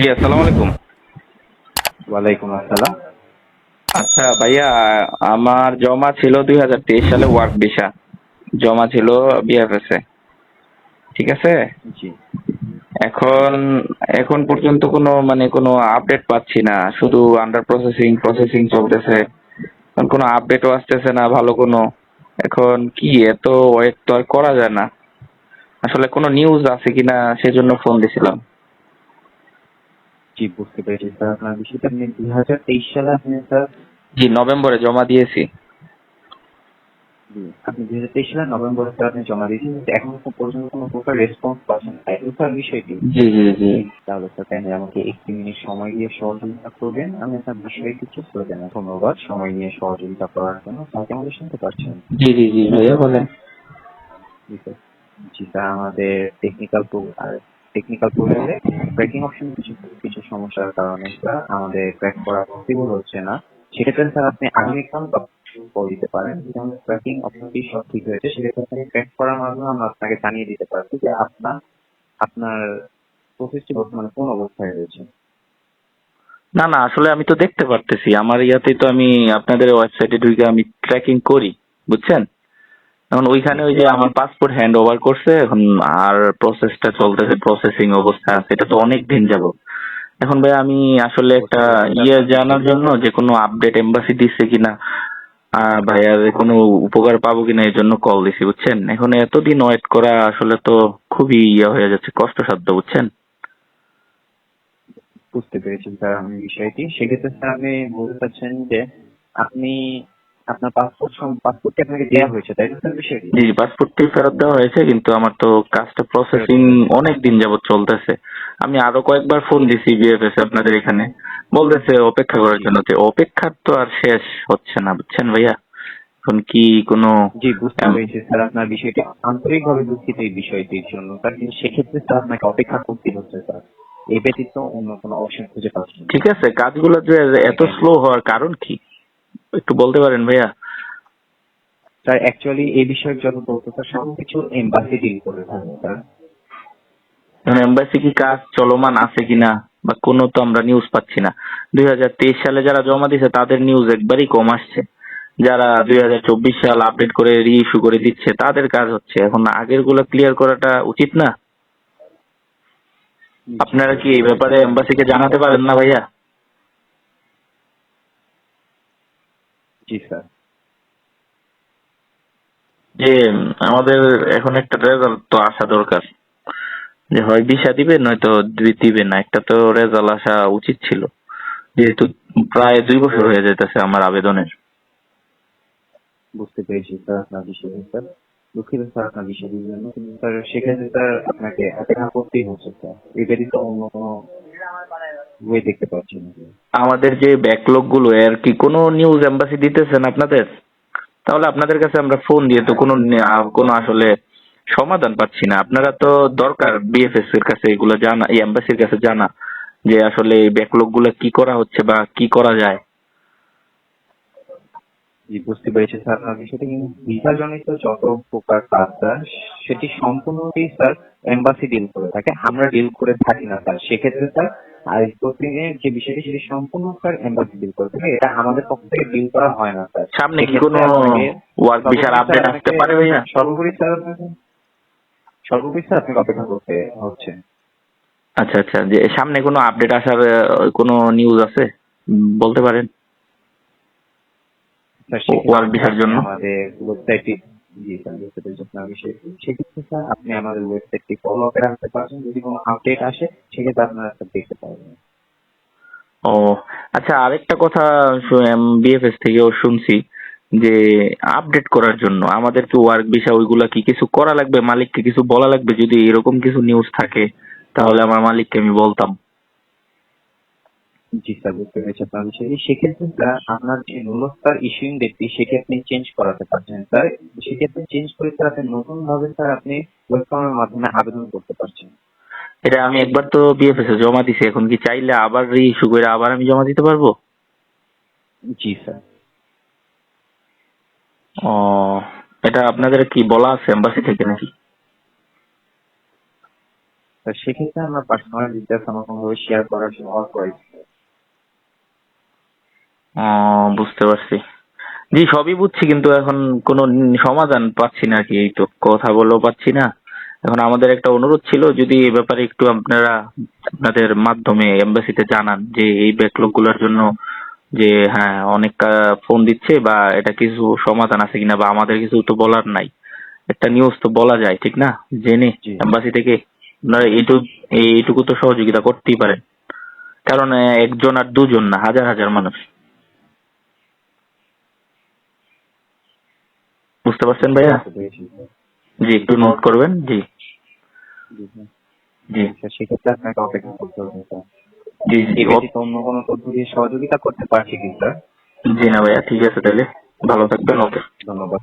জি আসসালামু আলাইকুম। ওয়ালাইকুম আসসালাম। আচ্ছা ভাইয়া আমার জমা ছিল দুই হাজার তেইশ সালে ওয়ার্ক ভিসা। জমা ছিল বিএফএস এ ঠিক আছে? জি। এখন এখন পর্যন্ত কোনো মানে কোনো আপডেট পাচ্ছি না। শুধু আন্ডার প্রসেসিং প্রসেসিং চলতেছে। কোনো আপডেটও আসতেছে না ভালো কোনো। এখন কি এত ওয়েট তো আর করা যায় না। আসলে কোনো নিউজ আছে কিনা সেজন্য ফোন দিছিলাম। জি বুঝতে পেরেছি স্যার। আপনার বিষয়টা আপনি দুই হাজার তেইশ সালে আপনি স্যার জি নভেম্বরে জমা দিয়েছি। আপনি দুই হাজার তেইশ সালে নভেম্বরে স্যার আপনি জমা দিয়েছেন। এখন পর্যন্ত কোনো প্রকার রেসপন্স পাচ্ছেন না। এই স্যার বিষয়টি। জি জি জি। তাহলে স্যার তাহলে আমাকে একটি মিনিট সময় দিয়ে সহযোগিতা করবেন। আমি আপনার বিষয়টি চেক করে দেন ধন্যবাদ সময় নিয়ে সহযোগিতা করার জন্য। তাকে আমাদের শুনতে পারছেন জি জি জি ভাইয়া বলেন। জি স্যার। জি স্যার আমাদের টেকনিক্যাল আর টেকনিক্যাল প্রোগ্রামে ট্র্যাকিং অপশন কিছু কিছু সমস্যার কারণে স্যার, আমাদের ট্র্যাক করা পসিবল হচ্ছে না। সেক্ষেত্রে স্যার, আপনি আগামীকাল কল দিতে পারেন। আমাদের ট্র্যাকিং অপশনটি সব ঠিক হয়েছে, সেক্ষেত্রে আপনি ট্র্যাক করার মাধ্যমে আমরা আপনাকে জানিয়ে দিতে পারছি যে আপনার আপনার প্রসেসটি বর্তমানে কোন অবস্থায় রয়েছে। না না, আসলে আমি তো দেখতে পারতেছি। আমার ইয়াতেই তো আমি আপনাদের ওয়েবসাইটে ঢুকে আমি ট্র্যাকিং করি, বুঝছেন? এখন ওইখানে ওই যে আমার পাসপোর্ট হ্যান্ড ওভার করছে, এখন আর প্রসেসটা চলতেছে প্রসেসিং অবস্থা আছে, এটা তো অনেক দিন যাব এখন ভাই আমি আসলে একটা ইয়ে জানার জন্য যে কোনো আপডেট এম্বাসি দিচ্ছে কিনা আহ, ভাইয়া যে কোনো উপকার পাবো কিনা এই জন্য কল দিছি বুঝছেন? এখন এতদিন ওয়েট করা আসলে তো খুবই ইয়ে হয়ে যাচ্ছে কষ্টসাধ্য বুঝছেন? বুঝতে পেরেছি স্যার আমি বিষয়টি। সেক্ষেত্রে স্যার আপনি বলতে চাচ্ছেন যে আপনি আপনার পাসপোর্ট পাসপোর্টটি আপনাকে দেওয়া হয়েছে তাই না? স্যার বিষয়টি জি পাসপোর্টটি ফেরত দেওয়া হয়েছে কিন্তু আমার তো কাজটা প্রসেসিং অনেক দিন যাবত চলতেছে। আমি আরও কয়েকবার ফোন দিছি বিএফএস আপনাদের এখানে। বলতেছে অপেক্ষা করার জন্য তো অপেক্ষার তো আর শেষ হচ্ছে না বুঝছেন ভাইয়া? এখন কি কোনো জি বুঝতে পেরেছি স্যার আপনার বিষয়টি আন্তরিকভাবে দুঃখিত এই বিষয়টির জন্য। স্যার কিন্তু সেক্ষেত্রে স্যার আপনাকে অপেক্ষা করতে হচ্ছে স্যার। এই ব্যতীত অন্য কোনো অপশন খুঁজে পাচ্ছি ঠিক আছে কাজগুলো যে এত স্লো হওয়ার কারণ কি? একটু বলতে পারেন ভাইয়া। স্যার অ্যাকচুয়ালি এই বিষয়ে যত তথ্য স্যার সবকিছু এম্বাসি ডিল করে থাকে স্যার এম্বাসি কি কাজ চলমান আছে কিনা বা কোনো তো আমরা নিউজ পাচ্ছি না। দুই হাজার তেইশ সালে যারা জমা দিয়েছে তাদের নিউজ একবারই কম আসছে। যারা দুই হাজার চব্বিশ সাল আপডেট করে রি ইস্যু করে দিচ্ছে তাদের কাজ হচ্ছে। এখন আগেরগুলো ক্লিয়ার করাটা উচিত না? আপনারা কি এই ব্যাপারে এম্বাসিকে জানাতে পারেন না ভাইয়া? জি স্যার। যে আমাদের এখন একটা রেজাল্ট তো আসা দরকার। যে হয় ভিসা দিবে নয়তো দিবে না। একটা তো রেজাল্ট আসা উচিত ছিল। যেহেতু প্রায় দুই বছর হয়ে যেতেছে আমার আবেদনের। বুঝতে পেরেছি স্যার আপনার বিষয়টি স্যার। দুঃখিত স্যার আপনার জন্য কিন্তু স্যার সেক্ষেত্রে স্যার আপনাকে অপেক্ষা করতেই হচ্ছে স্যার। এই ব্যতীত অন্য কোনো ওয়ে দেখতে পাচ্ছি আমাদের যে ব্যাকলগগুলো এর কি কোনো নিউজ এম্বাসি দিতেছেন আপনাদের? তাহলে আপনাদের কাছে আমরা ফোন দিয়ে তো কোনো কোনো আসলে সমাধান পাচ্ছি না। আপনারা তো দরকার বিএফএস এর কাছে এগুলো জানা এই এম্বাসির কাছে জানা যে আসলে এই ব্যাকলগগুলো কি করা হচ্ছে বা কি করা যায়। বুঝতে পেরেছি স্যার। বিষয়টি কিন্তু যত প্রকার কাজ স্যার সেটি সম্পূর্ণটাই স্যার এম্বাসি ডিল করে থাকে। আমরা ডিল করে থাকি না স্যার। সেক্ষেত্রে স্যার আর যে বিষয়টি সেটি সম্পূর্ণ স্যার এম্বাসি ডিল করে থাকে এটা আমাদের পক্ষ থেকে ডিল করা হয় না স্যার। সামনে কি কোনো ওয়ার্ক আপডেট আসতে পারে ভাইয়া? সর্বোপরি স্যার সর্বোপরি স্যার আপনাকে অপেক্ষা করতে হচ্ছে। আচ্ছা আচ্ছা। যে সামনে কোনো আপডেট আসার কোনো নিউজ আছে? বলতে পারেন। ওয়ার্ক ভিসার জন্য? আমাদের ওয়েবসাইটটি আপনি আমাদের ওয়েবসাইটটি ফলো করে পারছেন যদি কোনো আপডেট আসে, সেক্ষেত্রে আপনারা দেখতে পারবেন। ও আচ্ছা আরেকটা কথা বিএফএস থেকেও শুনছি যে আপডেট করার জন্য আমাদের কি ওয়ার্ক ভিসা ওইগুলা কি কিছু করা লাগবে? মালিককে কিছু বলা লাগবে? যদি এরকম কিছু নিউজ থাকে, তাহলে আমার মালিককে আমি বলতাম। জি স্যার বুঝতে পেরেছি আপনার বিষয়টি। সেক্ষেত্রে স্যার আপনার যে নুলস্তার ইস্যুইং ডেটটি সেটি আপনি চেঞ্জ করাতে পারছেন স্যার সেক্ষেত্রে চেঞ্জ করে স্যার আপনি নতুন ভাবে স্যার আপনি মাধ্যমে আবেদন করতে পারছেন। এটা আমি একবার তো বিএফএস এ জমা দিছি এখন কি চাইলে আবার রি ইস্যু করে আবার আমি জমা দিতে পারব? জি স্যার ও এটা আপনাদের কি বলা আছে এম্বাসি থেকে নাকি? সেক্ষেত্রে আমরা পার্সোনাল ডিটেলস আমরা কোনোভাবে শেয়ার করার জন্য ও বুঝতে পারছি। জি সবই বুঝছি কিন্তু এখন কোনো সমাধান পাচ্ছি না আর কি। এই তো কথা বলেও পাচ্ছি না। এখন আমাদের একটা অনুরোধ ছিল যদি এ ব্যাপারে একটু আপনারা আপনাদের মাধ্যমে এমবাসিতে জানান যে এই ব্যাকলগগুলোর জন্য যে হ্যাঁ অনেক ফোন দিচ্ছে বা এটা কিছু সমাধান আছে কিনা বা আমাদের কিছু তো বলার নাই। একটা নিউজ তো বলা যায় ঠিক না? জেনে। এম্বাসি থেকে আপনারা এইটুকু এইটুকু তো সহযোগিতা করতেই পারেন। কারণ একজন আর দুজন না হাজার হাজার মানুষ। বুঝতে পারছেন ভাইয়া? জি একটু নোট করবেন? জি। জি আচ্ছা, সেক্ষেত্রে আপনাকে অপেক্ষা করতে হবে জি জি অন্য কোনো পদ্ধতি সহযোগিতা করতে পারছি কি স্যার জি না ভাইয়া ঠিক আছে তাহলে। ভালো থাকবেন ওকে। ধন্যবাদ